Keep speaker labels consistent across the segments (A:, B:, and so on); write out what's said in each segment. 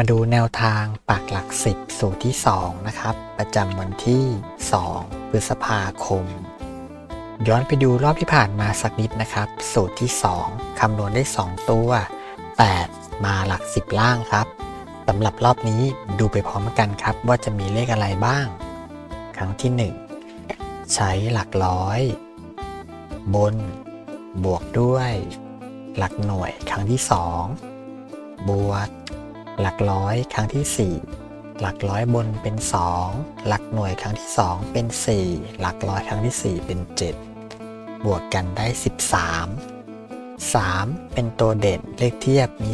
A: มาดูแนวทางปักหลักสิบสูตรที่ 2 นะครับ ประจำวันที่ 2 พฤษภาคม ย้อนไปดูรอบที่ผ่านมาสักนิดนะครับ สูตรที่ 2 คำนวณได้ 2 ตัว 8 มาหลัก 10 ล่างครับสำหรับรอบนี้ดูไปพร้อมกันครับ ว่าจะมีเลขอะไรบ้าง ครั้งที่ 1 ใช้หลักร้อย บน บวกด้วย หลักหน่วยครั้งที่ 2 บวก หลักร้อยครั้งที่ 4 หลักร้อยบนเป็น 2 หลักหน่วยครั้งที่ 2 เป็น 4 หลักร้อยครั้งที่ 4 เป็น 7 บวกกันได้ 13 3 เป็นตัวเด่นเลขเทียบมี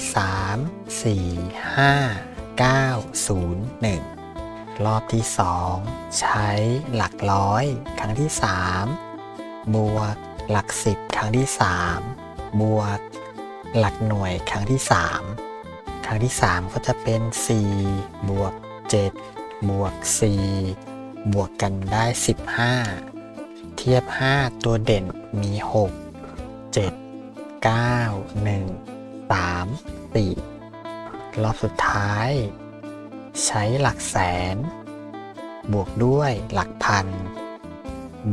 A: 3 4 5 9 0 1 รอบที่ 2 ใช้หลักร้อย ครั้งที่ 3 บวกหลัก 10 ครั้งที่ 3 บวก หลักหน่วยครั้งที่ 3 ครั้งที่ 3 ก็จะเป็น 4 บวก 7 บวก 4 บวกกันได้ 15 เทียบ 5 ตัวเด่นมี 6 7 9 1 3 4 รอบสุดท้าย ใช้หลักแสน บวกด้วยหลักพัน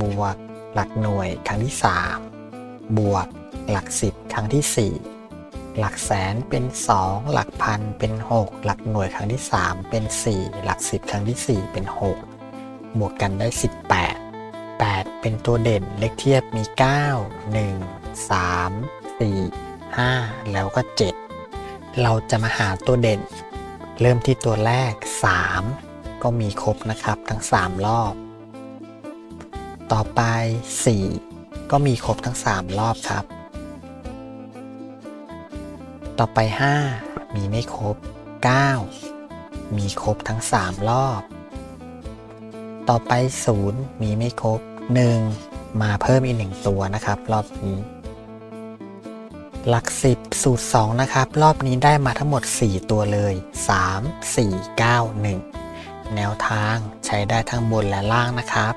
A: บวกหลักหน่วยครั้งที่ 3 บวกหลัก10ครั้งที่ 4 หลักแสนเป็น 2 หลักพันเป็น 6 หลักหน่วยครั้งที่ 3 เป็น 4 หลัก 10 ครั้งที่ 4 เป็น 6 บวกกันได้ 18 8 เป็นตัวเด่นเลขเทียบมี 9 1 3 4 5 แล้วก็ 7 เราจะมาหาตัวเด่น เริ่มที่ตัวแรก 3 ก็มีครบนะครับทั้ง 3 รอบ ต่อไป 4 ก็มีครบทั้ง 3 รอบครับ ต่อไป 5 มีไม่ครบ 9 มีครบทั้ง 3 รอบ ต่อไป 0 มีไม่ครบ 1 มาเพิ่มอีก 1 ตัวนะครับ รอบนี้ หลัก 10 สูตร 2 นะครับ รอบนี้ได้มาทั้งหมด 4 ตัวเลย 3 4 9 1 แนวทางใช้ได้ทั้งบนและล่างนะครับ